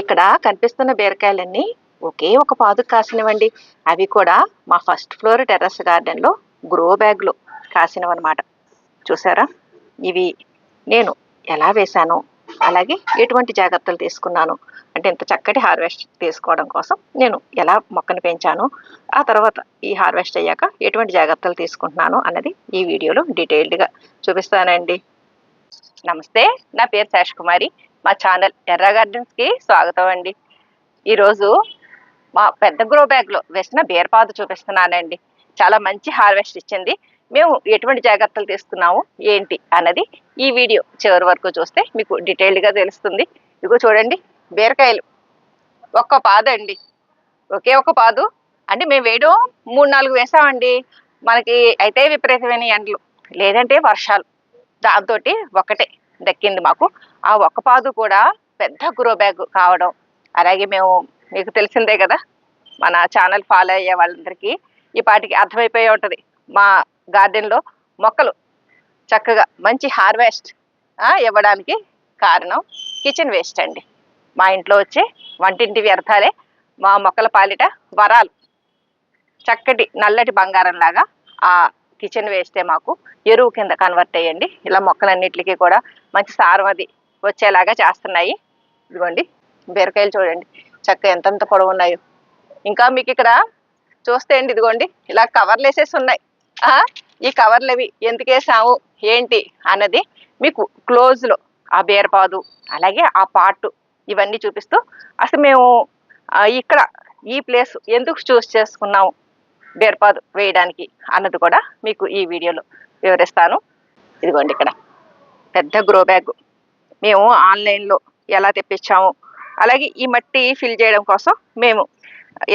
ఇక్కడ కనిపిస్తున్న బీరకాయలన్నీ ఒకే ఒక పాదు కాసినవండి. అవి కూడా మా ఫస్ట్ ఫ్లోర్ టెర్రస్ గార్డెన్లో గ్రో బ్యాగ్లో కాసినవన్నమాట. చూసారా? ఇవి నేను ఎలా వేశాను అలాగే ఎటువంటి జాగ్రత్తలు తీసుకున్నాను అంటే ఇంత చక్కటి హార్వెస్ట్ తీసుకోవడం కోసం నేను ఎలా మొక్కను పెంచాను ఆ తర్వాత ఈ హార్వెస్ట్ అయ్యాక ఎటువంటి జాగ్రత్తలు తీసుకుంటున్నాను అన్నది ఈ వీడియోలో డీటెయిల్డ్గా చూపిస్తానండి. నమస్తే నా పేరు శేష్ కుమారి మా ఛానల్ ఎర్ర గార్డెన్స్కి స్వాగతం అండి. ఈరోజు మా పెద్ద గ్రో బ్యాగ్లో వేసిన బీరపాదు చూపిస్తున్నానండి. చాలా మంచి హార్వెస్ట్ ఇచ్చింది. మేము ఎటువంటి జాగ్రత్తలు తీసుకున్నాము ఏంటి అన్నది ఈ వీడియో చివరి వరకు చూస్తే మీకు డీటెయిల్డ్గా తెలుస్తుంది. ఇదిగో చూడండి బీరకాయలు. ఒక్క పాదు అండి ఒకే ఒక పాదు. అంటే మేము వేయడం మూడు నాలుగు వేసామండి. మనకి అయితే విపరీతమైన ఎండలు. లేదంటే వర్షాలు. దాంతో ఒకటే. దక్కింది మాకు. ఆ ఒక్క పాదు కూడా పెద్ద గ్రో బ్యాగ్ కావడం. అలాగే మేము మీకు తెలిసిందే కదా మన ఛానల్ ఫాలో అయ్యే వాళ్ళందరికీ ఈ పాటికి అర్థమైపోయి ఉంటుంది. మా గార్డెన్లో మొక్కలు చక్కగా మంచి హార్వెస్ట్ ఇవ్వడానికి కారణం కిచెన్ వేస్ట్ అండి. మా ఇంట్లో వచ్చే వంటింటి వ్యర్థాలే మా మొక్కల పాలిట వరాలు. చక్కటి నల్లటి బంగారం లాగా ఆ కిచెన్ వేస్తే మాకు ఎరువు కింద కన్వర్ట్ అయ్యండి. ఇలా మొక్కలన్నిటికీ కూడా మంచి సారం అది వచ్చేలాగా చేస్తున్నాయి. ఇదిగోండి బీరకాయలు చూడండి చక్క ఎంతంత పొడవు ఉన్నాయో. ఇంకా మీకు ఇక్కడ చూస్తే అండి ఇదిగోండి ఇలా కవర్లు వేసేసి ఉన్నాయి. ఈ కవర్లు అవి ఎందుకు వేసాము ఏంటి అన్నది మీకు క్లోజ్లో ఆ బీరపాదు అలాగే ఆ పార్ట్ ఇవన్నీ చూపిస్తూ అసలు మేము ఇక్కడ ఈ ప్లేస్ ఎందుకు చూస్ చేసుకున్నాము బీరపాదు వేయడానికి అన్నది కూడా మీకు ఈ వీడియోలో వివరిస్తాను. ఇదిగోండి ఇక్కడ. పెద్ద గ్రో బ్యాగ్ మేము ఆన్లైన్లో ఎలా తెప్పించాము అలాగే ఈ మట్టి ఫిల్ చేయడం కోసం మేము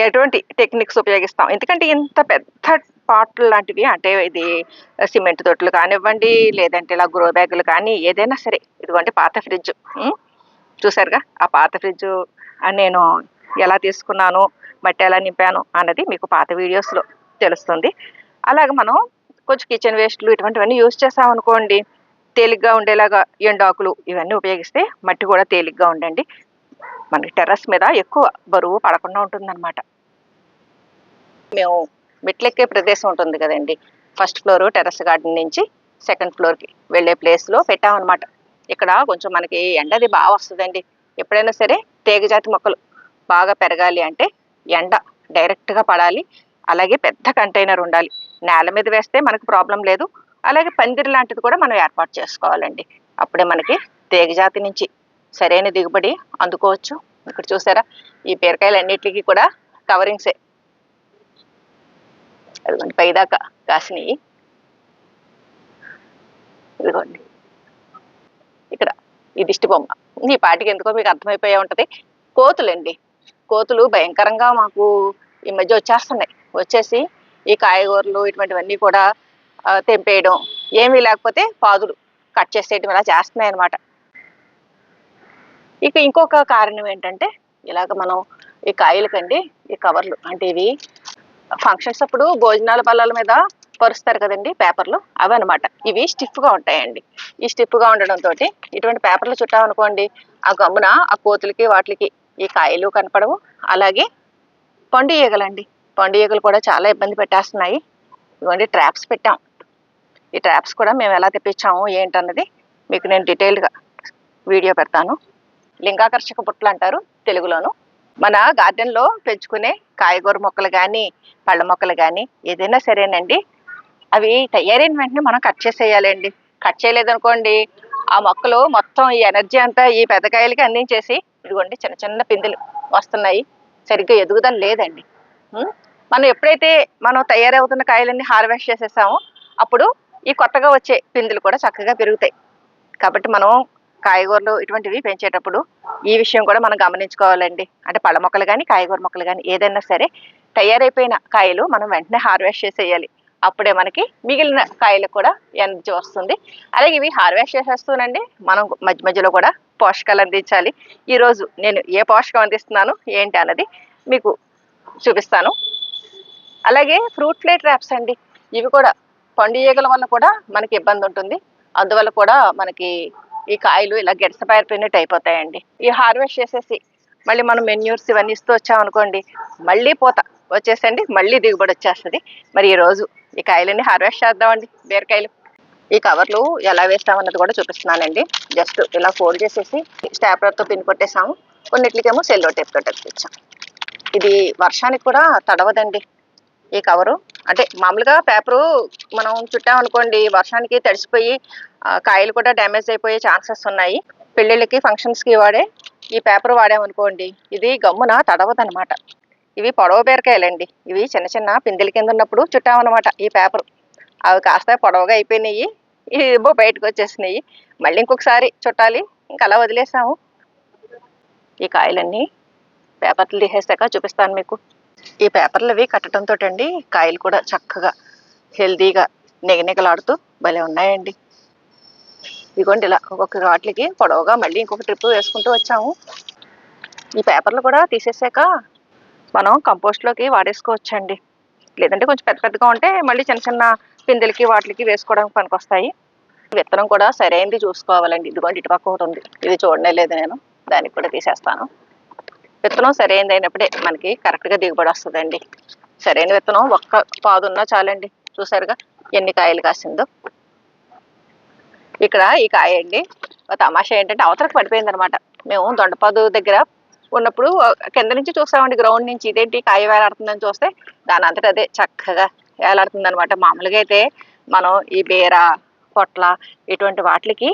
ఎటువంటి టెక్నిక్స్ ఉపయోగిస్తాం. ఎందుకంటే ఇంత పెద్ద పాటలు లాంటివి అంటే ఇది సిమెంట్ తొట్లు కానివ్వండి లేదంటే ఇలా గ్రో బ్యాగులు కానీ ఏదైనా సరే. ఇదిగోండి పాత ఫ్రిడ్జ్ చూసారుగా ఆ పాత ఫ్రిడ్జ్ నేను ఎలా తీసుకున్నాను? మట్టి ఎలా నింపాను అన్నది మీకు పాత వీడియోస్లో తెలుస్తుంది. అలాగే మనం కొంచెం కిచెన్ వేస్ట్లు ఇటువంటివన్నీ యూజ్ చేసామనుకోండి తేలిగ్గా ఉండేలాగా ఎండాకులు ఇవన్నీ ఉపయోగిస్తే మట్టి కూడా తేలిగ్గా ఉండండి. మనకి టెర్రస్ మీద ఎక్కువ బరువు పడకుండా ఉంటుందన్నమాట. మేము మెట్లెక్కే ప్రదేశం ఉంటుంది కదండి. ఫస్ట్ ఫ్లోర్ టెర్రస్ గార్డెన్ నుంచి సెకండ్ ఫ్లోర్కి వెళ్ళే ప్లేస్లో పెట్టామన్నమాట. ఇక్కడ కొంచెం మనకి ఎండది బాగా వస్తుందండి. ఎప్పుడైనా సరే తీగజాతి మొక్కలు బాగా పెరగాలి అంటే ఎండ డైరెక్ట్గా పడాలి. అలాగే పెద్ద కంటైనర్ ఉండాలి. నేల మీద వేస్తే మనకు ప్రాబ్లం లేదు. అలాగే పందిరి లాంటిది కూడా మనం ఏర్పాటు చేసుకోవాలండి. అప్పుడే మనకి తీగజాతి నుంచి సరైన దిగుబడి అందుకోవచ్చు. ఇక్కడ చూసారా? ఈ బీరకాయలు అన్నిటికీ కూడా కవరింగ్సే. అదిగోండి పైదాకా కాసినాయి. ఇదిగోండి. ఇక్కడ ఈ దిష్టి బొమ్మ ఈ పాటికి ఎందుకో మీకు అర్థమైపోయే ఉంటుంది. కోతులండి. కోతులు భయంకరంగా మాకు ఈ మధ్య వచ్చేస్తున్నాయి. వచ్చేసి ఈ కాయగూరలు ఇటువంటివన్నీ కూడా తెంపేయడం. ఏమీ లేకపోతే పాదులు కట్ చేసేయడం ఇలా చేస్తున్నాయి అనమాట ఇక ఇంకొక కారణం ఏంటంటే ఇలాగ మనం ఈ కాయలకండి ఈ కవర్లు అంటే ఇవి ఫంక్షన్స్ అప్పుడు భోజనాల బల్లల మీద పరుస్తారు కదండి పేపర్లు అవి అనమాట ఇవి స్టిఫ్గా ఉంటాయండి. ఈ స్టిఫ్గా ఉండడం తోటి ఇటువంటి పేపర్లు చుట్టామనుకోండి ఆ గమ్మున ఆ కోతులకి వాటికి ఈ కాయలు కనపడవు. అలాగే పండు ఈగలండి. పండు ఈగలు కూడా చాలా ఇబ్బంది పెట్టేస్తున్నాయి. ఇవ్వండి ట్రాప్స్ పెట్టాం. ఈ ట్రాప్స్ కూడా మేము ఎలా తెప్పించాము ఏంటన్నది మీకు నేను డీటెయిల్గా వీడియో పెడతాను. లింగాకర్షక బుట్టలు అంటారు తెలుగులోను. మన గార్డెన్లో పెంచుకునే కాయగూర మొక్కలు కానీ పళ్ళ మొక్కలు కానీ ఏదైనా సరేనండి. అవి తయారైన వెంటనే మనం కట్ చేసేయాలండి. కట్ చేయలేదనుకోండి ఆ మొక్కలు మొత్తం ఈ ఎనర్జీ అంతా ఈ పెద్దకాయలకి అందించేసి ఇదిగోండి చిన్న చిన్న పిందులు వస్తున్నాయి. సరిగ్గా ఎదుగుదల లేదండి. మనం ఎప్పుడైతే మనం తయారవుతున్న కాయలన్నీ హార్వెస్ట్ చేసేసామో అప్పుడు ఈ కొత్తగా వచ్చే పిందులు కూడా చక్కగా పెరుగుతాయి. కాబట్టి మనం కాయగూరలు ఇటువంటివి పెంచేటప్పుడు ఈ విషయం కూడా మనం గమనించుకోవాలండి. అంటే పళ్ళ మొక్కలు కానీ కాయగూర మొక్కలు కానీ ఏదైనా సరే తయారైపోయిన కాయలు మనం వెంటనే హార్వెస్ట్ చేసేయాలి. అప్పుడే మనకి మిగిలిన కాయలకు కూడా ఎనర్జీ వస్తుంది. అలాగే ఇవి హార్వెస్ట్ చేసేస్తూనండి. మనం మధ్య మధ్యలో కూడా పోషకాలు అందించాలి. ఈరోజు నేను ఏ పోషకం అందిస్తున్నాను ఏంటి అన్నది మీకు చూపిస్తాను. అలాగే ఫ్రూట్ ఫ్లై ట్రాప్స్ అండి ఇవి కూడా పండు ఈగల వల్ల కూడా మనకి ఇబ్బంది ఉంటుంది. అందువల్ల కూడా మనకి ఈ కాయలు ఇలా గెడసపారిపోయినట్టు అయిపోతాయండి. ఈ హార్వెస్ట్ చేసేసి మళ్ళీ మనం మెన్యూర్స్ ఇవన్నీ ఇస్తూ వచ్చామనుకోండి మళ్ళీ పూత వచ్చేసండి మళ్ళీ దిగుబడి వచ్చేస్తుంది. మరి ఈ రోజు ఈ కాయలన్నీ హార్వెస్ట్ చేద్దామండి బీరకాయలు. ఈ కవర్లు ఎలా వేస్తామన్నది కూడా చూపిస్తున్నానండి. జస్ట్ ఇలా ఫోల్డ్ చేసేసి స్టాప్లర్తో పిన్ కొట్టేసాము. కొన్నిట్లకేమో సెల్లో టేప్ తోటి ఇది వర్షానికి కూడా తడవదండి ఈ కవరు అంటే మామూలుగా పేపరు మనం చుట్టామనుకోండి వర్షానికి తడిసిపోయి కాయలు కూడా డ్యామేజ్ అయిపోయే ఛాన్సెస్ ఉన్నాయి. పెళ్ళిళ్ళకి ఫంక్షన్స్కి వాడే ఈ పేపర్ వాడామనుకోండి ఇది గమ్మున తడవదనమాట ఇవి పొడవ బీరకాయలండి. ఇవి చిన్న చిన్న పిందెల కింద ఉన్నప్పుడు చుట్టామన్నమాట ఈ పేపర్ అవి కాస్త పొడవుగా అయిపోయినాయి. ఏమో బయటకు వచ్చేసినాయి. మళ్ళీ ఇంకొకసారి చుట్టాలి. ఇంకా అలా వదిలేసాము. ఈ కాయలన్నీ పేపర్లు తీసేసాక చూపిస్తాను మీకు. ఈ పేపర్లు అవి కట్టడంతో అండి కాయలు కూడా చక్కగా హెల్దీగా నిగనిగలాడుతూ భలే ఉన్నాయండి. ఇదిగోండి ఇలా ఒక్కొక్క వాటికి పొడవుగా మళ్ళీ ఇంకొక ట్రిప్ వేసుకుంటూ వచ్చాము. ఈ పేపర్లు కూడా తీసేసాక మనం కంపోస్ట్లోకి వాడేసుకోవచ్చండి. లేదంటే కొంచెం పెద్ద పెద్దగా ఉంటే మళ్ళీ చిన్న చిన్న పిందెలకి వాటికి వేసుకోవడానికి పనికొస్తాయి. విత్తనం కూడా సరైనది చూసుకోవాలండి. ఇదిగోండి ఇటుపక్క ఒకటి ఉంది. ఇది చూడనే లేదు నేను. దానికి కూడా తీసేస్తాను. విత్తనం సరైనది అయినప్పుడే మనకి కరెక్ట్గా దిగుబడి వస్తుందండి. సరైన విత్తనం ఒక్క పాదు ఉన్నా చాలండి. చూసారుగా ఎన్ని కాయలు కాసిందో. ఇక్కడ ఈ కాయ అండి తమాషా ఏంటంటే అవతలకు పడిపోయింది అనమాట మేము దొండపాదు దగ్గర ఉన్నప్పుడు కింద నుంచి చూసామండి గ్రౌండ్ నుంచి ఇదేంటి కాయ వేలాడుతుందని చూస్తే దాని అంతటా అదే చక్కగా వేలాడుతుంది అనమాట మామూలుగా అయితే మనం ఈ బీర పొట్ల ఇటువంటి వాటికి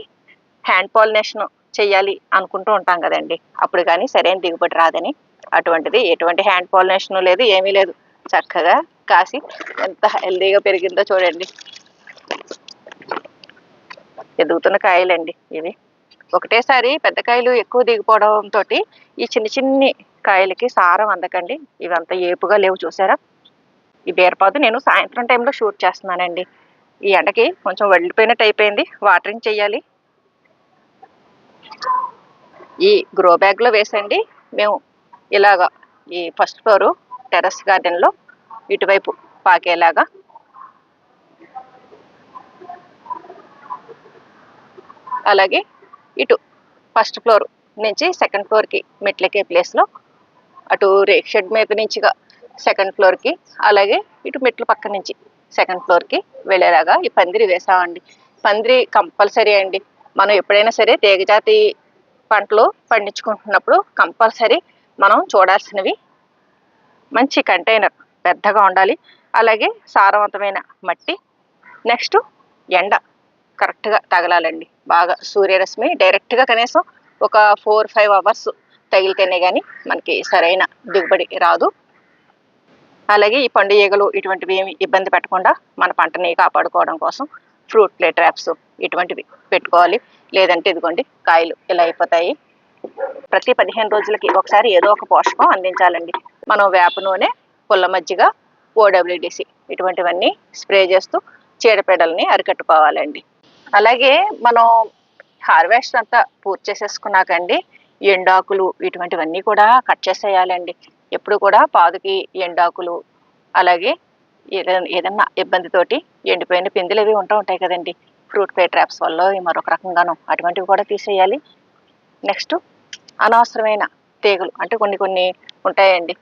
హ్యాండ్ పాలినేషన్ చేయాలి అనుకుంటూ ఉంటాం కదండి. అప్పుడు కానీ సరైన దిగుబడి రాదని అటువంటిది ఎటువంటి హ్యాండ్ పాలినేషన్ లేదు ఏమీ లేదు. చక్కగా కాసి ఎంత హెల్దీగా పెరిగిందో చూడండి. ఎదుగుతున్న కాయలండి ఇవి. ఒకటేసారి పెద్ద కాయలు ఎక్కువ దిగిపోవడంతో ఈ చిన్న చిన్ని కాయలకి సారం అందకండి. ఇవంతా ఏపుగా లేవు చూసారా? ఈ బీరపాదు నేను సాయంత్రం టైంలో షూట్ చేస్తున్నానండి. ఈ ఎండకి కొంచెం వెళ్ళిపోయినట్టు అయిపోయింది. వాటరింగ్ చెయ్యాలి. ఈ గ్రో బ్యాగ్లో వేసండి. మేము ఇలాగా ఈ ఫస్ట్ ఫ్లోర్ టెర్రస్ గార్డెన్లో ఇటువైపు పాకేలాగా. అలాగే ఇటు ఫస్ట్ ఫ్లోర్ నుంచి సెకండ్ ఫ్లోర్కి మెట్లకే ప్లేస్లో అటు రేక్ షెడ్ మీద నుంచిగా సెకండ్ ఫ్లోర్కి అలాగే ఇటు మెట్ల పక్క నుంచి సెకండ్ ఫ్లోర్కి వెళ్ళేలాగా ఈ పందిరి వేసామండి. పందిరి కంపల్సరీ అండి. మనం ఎప్పుడైనా సరే తీగజాతి పంటలు పండించుకుంటున్నప్పుడు కంపల్సరీ మనం చూడాల్సినవి మంచి కంటైనర్ పెద్దగా ఉండాలి. అలాగే సారవంతమైన మట్టి. నెక్స్ట్ ఎండ. కరెక్ట్గా తగలాలండి. బాగా సూర్యరశ్మి డైరెక్ట్గా కనీసం ఒక ఫోర్ ఫైవ్ అవర్స్ తగిలితేనే కానీ మనకి సరైన దిగుబడి రాదు. అలాగే ఈ పండు ఈగలు ఇటువంటివి ఏమి ఇబ్బంది పెట్టకుండా మన పంటని కాపాడుకోవడం కోసం ఫ్రూట్ ప్లే ట్రాప్స్ ఇటువంటివి పెట్టుకోవాలి. లేదంటే ఇదిగోండి కాయలు ఇలా అయిపోతాయి. ప్రతి పదిహేను రోజులకి ఒకసారి ఏదో ఒక పోషకం అందించాలండి. మనం వేప నూనె పుల్ల మజ్జిగ ఓడబ్ల్యూడిసి ఇటువంటివన్నీ స్ప్రే చేస్తూ చీడపీడల్ని అరికట్టుకోవాలండి. అలాగే మనం హార్వెస్ట్ అంతా పూర్తి చేసేసుకున్నాకండి ఎండాకులు ఇటువంటివన్నీ కూడా కట్ చేసేయాలండి. ఎప్పుడు కూడా పాదుకి ఎండాకులు అలాగే ఏదైనా ఏదన్నా ఇబ్బందితోటి ఎండిపోయిన పిందులు అవి ఉంటూ ఉంటాయి కదండి. ఫ్రూట్ పే ట్రాప్స్ వల్ల మరొక రకంగాను అటువంటివి కూడా తీసేయాలి. నెక్స్ట్ అనవసరమైన తీగలు అంటే కొన్ని కొన్ని ఉంటాయండి.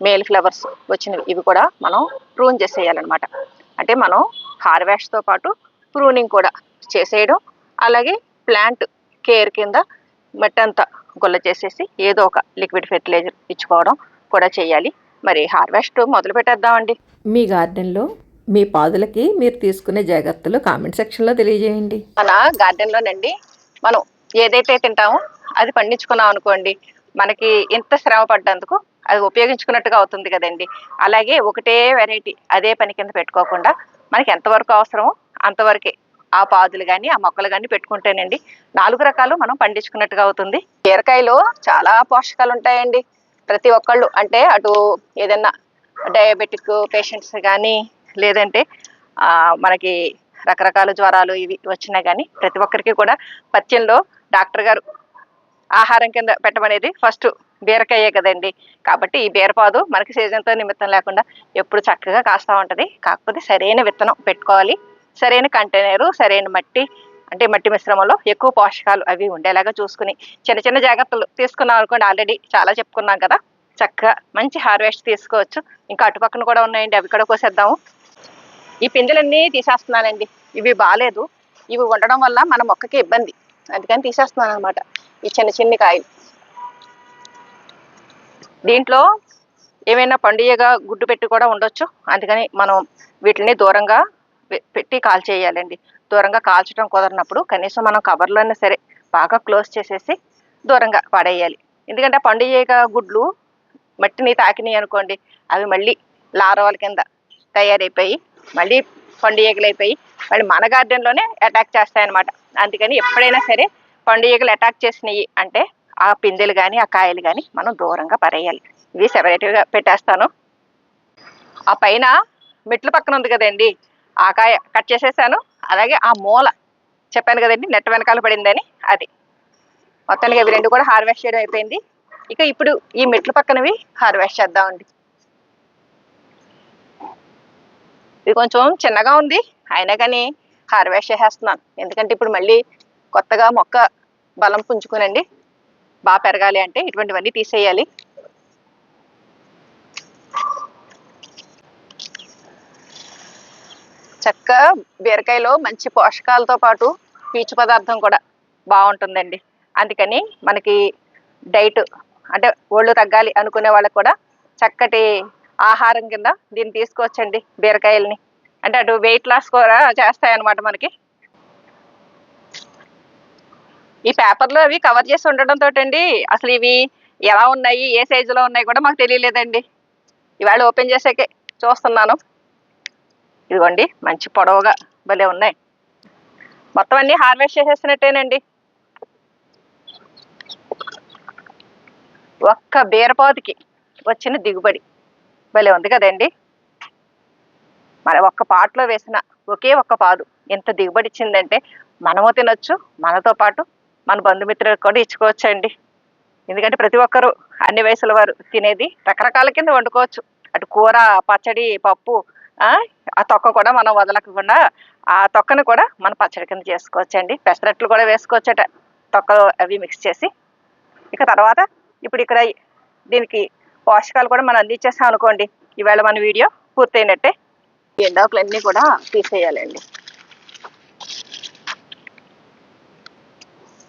మేల్ ఫ్లవర్స్ వచ్చినవి ఇవి కూడా మనం ప్రూన్ చేసేయాలన్నమాట. అంటే మనం హార్వెస్ట్తో పాటు ప్రూనింగ్ కూడా చేసేయడం. అలాగే ప్లాంట్ కేర్ కింద మట్టి అంతా గుల్ల చేసేసి ఏదో ఒక లిక్విడ్ ఫెర్టిలైజర్ ఇచ్చుకోవడం కూడా చేయాలి. మరి హార్వెస్ట్ మొదలు పెట్టేద్దామండి. మీ గార్డెన్లో మీ పాదులకి మీరు తీసుకునే జాగ్రత్తలు కామెంట్ సెక్షన్లో తెలియజేయండి. మన గార్డెన్లోనండి మనం ఏదైతే తింటామో అది పండించుకున్నాం అనుకోండి మనకి ఇంత శ్రమ పడ్డందుకు అది ఉపయోగించుకున్నట్టుగా అవుతుంది కదండి. అలాగే ఒకటే వెరైటీ అదే పని కింద పెట్టుకోకుండా మనకి ఎంతవరకు అవసరమో అంతవరకే ఆ పాదులు కానీ ఆ మొక్కలు కానీ పెట్టుకుంటేనండి నాలుగు రకాలు మనం పండించుకున్నట్టుగా అవుతుంది. బీరకాయలో చాలా పోషకాలు ఉంటాయండి ప్రతి ఒక్కళ్ళు అంటే అటు ఏదన్నా డయాబెటిక్ పేషెంట్స్ కానీ లేదంటే మనకి రకరకాల జ్వరాలు ఇవి వచ్చినా కానీ ప్రతి ఒక్కరికి కూడా పత్యంలో డాక్టర్ గారు ఆహారం కింద పెట్టమనేది ఫస్ట్ బీరకాయే కదండి. కాబట్టి ఈ బీరపాదు మనకి సీజన్తో నిమిత్తం లేకుండా ఎప్పుడు చక్కగా కాస్తూ ఉంటుంది. కాకపోతే సరైన విత్తనం పెట్టుకోవాలి. సరైన కంటైనరు సరైన మట్టి అంటే మట్టి మిశ్రమంలో ఎక్కువ పోషకాలు అవి ఉండేలాగా చూసుకుని చిన్న చిన్న జాగ్రత్తలు తీసుకున్నాం అనుకోండి ఆల్రెడీ చాలా చెప్పుకున్నాం కదా. చక్కగా మంచి హార్వెస్ట్ తీసుకోవచ్చు. ఇంకా అటుపక్కన కూడా ఉన్నాయండి అవి కూడా కోసేద్దాము. ఈ పిందెలన్నీ తీసేస్తున్నానండి. ఇవి బాగాలేదు ఇవి ఉండడం వల్ల మన మొక్కకి ఇబ్బంది. అందుకని తీసేస్తున్నాను అనమాట ఈ చిన్న చిన్ని కాయలు. దీంట్లో ఏమైనా పండుగగా గుడ్డు పెట్టి కూడా ఉండొచ్చు. అందుకని మనం వీటిని దూరంగా పెట్టి కాల్ చేయాలండి. దూరంగా కాల్చడం కుదరినప్పుడు కనీసం మనం కవర్లోనే సరే బాగా క్లోజ్ చేసేసి దూరంగా పడేయాలి. ఎందుకంటే పండుగగా గుడ్లు మట్టిని తాకినాయి అనుకోండి అవి మళ్ళీ లారవాల కింద తయారైపోయి మళ్ళీ పండుగలు అయిపోయి మళ్ళీ మన గార్డెన్లోనే అటాక్ చేస్తాయన్నమాట. అందుకని ఎప్పుడైనా సరే పండుగలు అటాక్ చేసినాయి అంటే ఆ పిందెలు కానీ ఆ కాయలు కానీ మనం దూరంగా పడేయాలి. ఇవి సెపరేట్గా పెట్టేస్తాను. ఆ పైన మెట్ల పక్కన ఉంది కదండి ఆకాయ కట్ చేసేసాను. అలాగే ఆ మూల చెప్పాను కదండి నెట్ వెనకాల పడిందని అది. మొత్తానికి అవి రెండు కూడా హార్వెస్ట్ చేయడం అయిపోయింది. ఇక ఇప్పుడు ఈ మెట్ల పక్కనవి హార్వెస్ట్ చేద్దామండి. ఇది కొంచెం చిన్నగా ఉంది అయినా కానీ హార్వెస్ట్ చేసేస్తున్నాను. ఎందుకంటే ఇప్పుడు మళ్ళీ కొత్తగా మొక్క బలం పుంజుకునండి. బాగా పెరగాలి అంటే ఇటువంటివన్నీ తీసేయాలి. చక్కగా బీరకాయలో మంచి పోషకాలతో పాటు పీచు పదార్థం కూడా బాగుంటుందండి. అందుకని మనకి డైట్ అంటే ఒళ్ళు తగ్గాలి అనుకునే వాళ్ళకి కూడా చక్కటి ఆహారం కింద దీన్ని తీసుకోవచ్చండి బీరకాయల్ని. అంటే అటు వెయిట్ లాస్ కూడా చేస్తాయన్నమాట మనకి. ఈ పేపర్లో అవి కవర్ చేసి ఉండడంతో అండి అసలు ఇవి ఎలా ఉన్నాయి ఏ సైజులో ఉన్నాయి కూడా మాకు తెలియలేదండి. ఇవాళ ఓపెన్ చేసాకే చూస్తున్నాను. ఇదిగోండి మంచి పొడవుగా భలే ఉన్నాయి. మొత్తం అన్ని హార్వెస్ట్ చేసేసినట్టేనండి ఒక్క బీరపాతికి వచ్చిన దిగుబడి భలే ఉంది కదండి. మరి ఒక్క పాటలో వేసిన ఒకే ఒక్క పాదు ఎంత దిగుబడి ఇచ్చిందంటే మనము తినొచ్చు మనతో పాటు మన బంధుమిత్రులకు కూడా ఇచ్చుకోవచ్చండి. ఎందుకంటే ప్రతి ఒక్కరూ అన్ని వయసుల వారు తినేది రకరకాల కింద వండుకోవచ్చు. అటు కూర పచ్చడి పప్పు తొక్క కూడా మనం వదలకుండా ఆ తొక్కను కూడా మన పచ్చడి కింద చేసుకోవచ్చండి. పెసరట్లు కూడా వేసుకోవచ్చట తొక్క అవి మిక్స్ చేసి. ఇక తర్వాత ఇప్పుడు ఇక్కడ దీనికి పోషకాలు కూడా మనం అందించేసాం అనుకోండి. ఈవేళ మన వీడియో పూర్తయినట్టే ఈ ఎండాకులన్నీ కూడా తీసేయాలండి.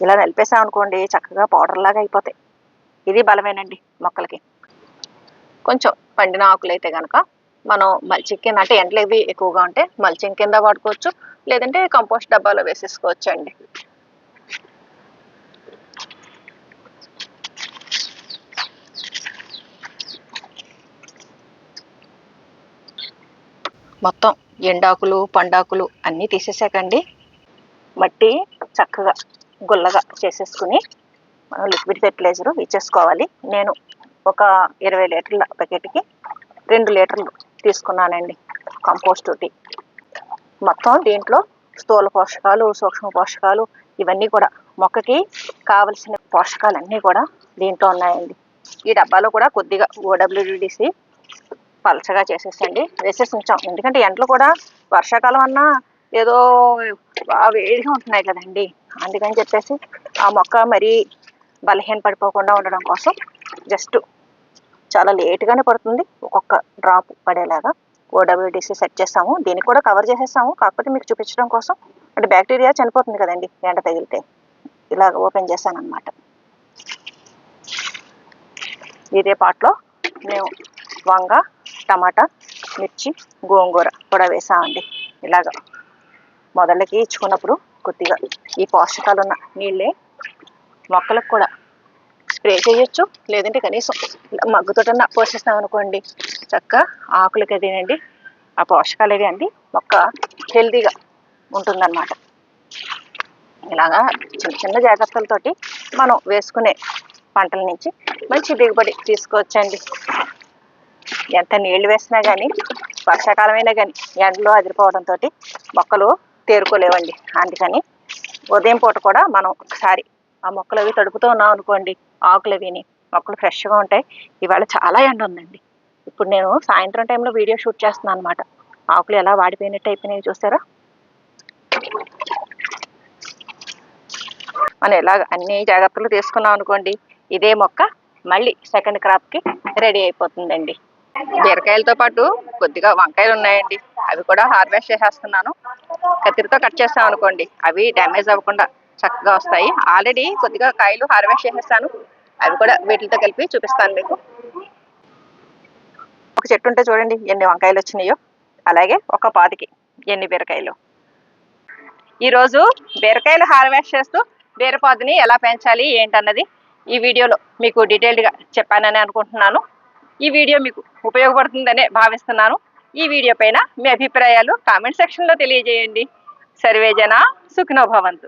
ఇలా నలిపేసాం అనుకోండి చక్కగా పౌడర్ లాగా అయిపోతాయి. ఇది బలమేనండి మొక్కలకి. కొంచెం పండిన ఆకులు అయితే కనుక మనం మల్చింగ్ అంటే ఎండలు ఇవి ఎక్కువగా ఉంటే మల్చింగ్ కింద వాడుకోవచ్చు లేదంటే కంపోస్ట్ డబ్బాలో వేసేసుకోవచ్చు అండి. మొత్తం ఎండాకులు పండాకులు అన్నీ తీసేసాకండి. మట్టి చక్కగా గుల్లగా చేసేసుకుని మనం లిక్విడ్ ఫెర్టిలైజర్ ఇచ్చేసుకోవాలి నేను ఒక ఇరవై లీటర్ల బకెట్కి రెండు లీటర్లు తీసుకున్నానండి. Compost tea. మొత్తం దీంట్లో స్థూల పోషకాలు సూక్ష్మ పోషకాలు ఇవన్నీ కూడా మొక్కకి కావలసిన పోషకాలన్నీ కూడా దీంట్లో ఉన్నాయండి. ఈ డబ్బాలో కూడా కొద్దిగా ఓడబ్ల్యూడిసి పలచగా చేసేసండి. వేసేసి ఉంచాం ఎందుకంటే ఎండలు కూడా వర్షాకాలం అన్నా ఏదో వేడిగా ఉంటున్నాయి కదండి. అందుకని చెప్పేసి ఆ మొక్క మరీ బలహీన పడిపోకుండా ఉండడం కోసం జస్ట్ చాలా లేట్గానే పడుతుంది. ఒక్కొక్క డ్రాప్ పడేలాగా ఓడబ్ల్యూడిసి సెట్ చేస్తాము. దీన్ని కూడా కవర్ చేసేస్తాము. కాకపోతే మీకు చూపించడం కోసం అంటే బ్యాక్టీరియా చనిపోతుంది కదండి ఎండ తగిలితే. ఇలాగ ఓపెన్ చేశాను అనమాట ఇదే పాట్లో మేము వంగ టమాటా మిర్చి గోంగూర కూడా వేసామండి. ఇలాగ మొదలకి ఇచ్చుకున్నప్పుడు కొద్దిగా ఈ పోషకాలు ఉన్న నీళ్ళే మొక్కలకు కూడా స్ప్రే చేయొచ్చు. లేదంటే కనీసం మగ్గుతోటన్నా పోసేస్తాం అనుకోండి చక్కగా ఆకులకి అదేనండి ఆ పోషకాలు అవి అండి. మొక్క హెల్తీగా ఉంటుందన్నమాట. ఇలాగా చిన్న చిన్న జాగ్రత్తలతోటి మనం వేసుకునే పంటల నుంచి మంచి దిగుబడి తీసుకోవచ్చండి. ఎంత నీళ్ళు వేసినా కానీ వర్షాకాలమైనా కానీ ఎండలో అదిరిపోవడంతో మొక్కలు తేరుకోలేవండి. అందుకని ఉదయం పూట కూడా మనం ఒకసారి ఆ మొక్కలు అవి తడుపుతూ ఉన్నాం అనుకోండి ఆకులు అవిని మొక్కలు ఫ్రెష్గా ఉంటాయి. ఇవాళ చాలా ఎండ ఉందండి. ఇప్పుడు నేను సాయంత్రం టైంలో వీడియో షూట్ చేస్తున్నాను అనమాట ఆకులు ఎలా వాడిపోయినట్టు అయిపోయినాయి చూసారా మనం ఎలాగ అన్ని జాగ్రత్తలు తీసుకున్నాం అనుకోండి ఇదే మొక్క మళ్ళీ సెకండ్ క్రాప్కి రెడీ అయిపోతుందండి. బీరకాయలతో పాటు కొద్దిగా వంకాయలు ఉన్నాయండి. అవి కూడా హార్వెస్ట్ చేసేస్తున్నాను. కత్తిరితో కట్ చేస్తాం అనుకోండి అవి డ్యామేజ్ అవ్వకుండా చక్కగా వస్తాయి. ఆల్రెడీ కొద్దిగా కాయలు హార్వెస్ట్ చేసేస్తాను. అవి కూడా వీటితో కలిపి చూపిస్తాను మీకు. ఒక చెట్టు ఉంటే చూడండి ఎన్ని వంకాయలు వచ్చినాయో. అలాగే ఒక పాతికి ఎన్ని బీరకాయలు. ఈరోజు బీరకాయలు హార్వెస్ట్ చేస్తూ బీరపాదుని ఎలా పెంచాలి ఏంటన్నది ఈ వీడియోలో మీకు డీటెయిల్డ్గా చెప్పానని అనుకుంటున్నాను. ఈ వీడియో మీకు ఉపయోగపడుతుందనే భావిస్తున్నాను. ఈ వీడియో పైన మీ అభిప్రాయాలు కామెంట్ సెక్షన్లో తెలియజేయండి. సర్వేజన సుఖినోభవంతు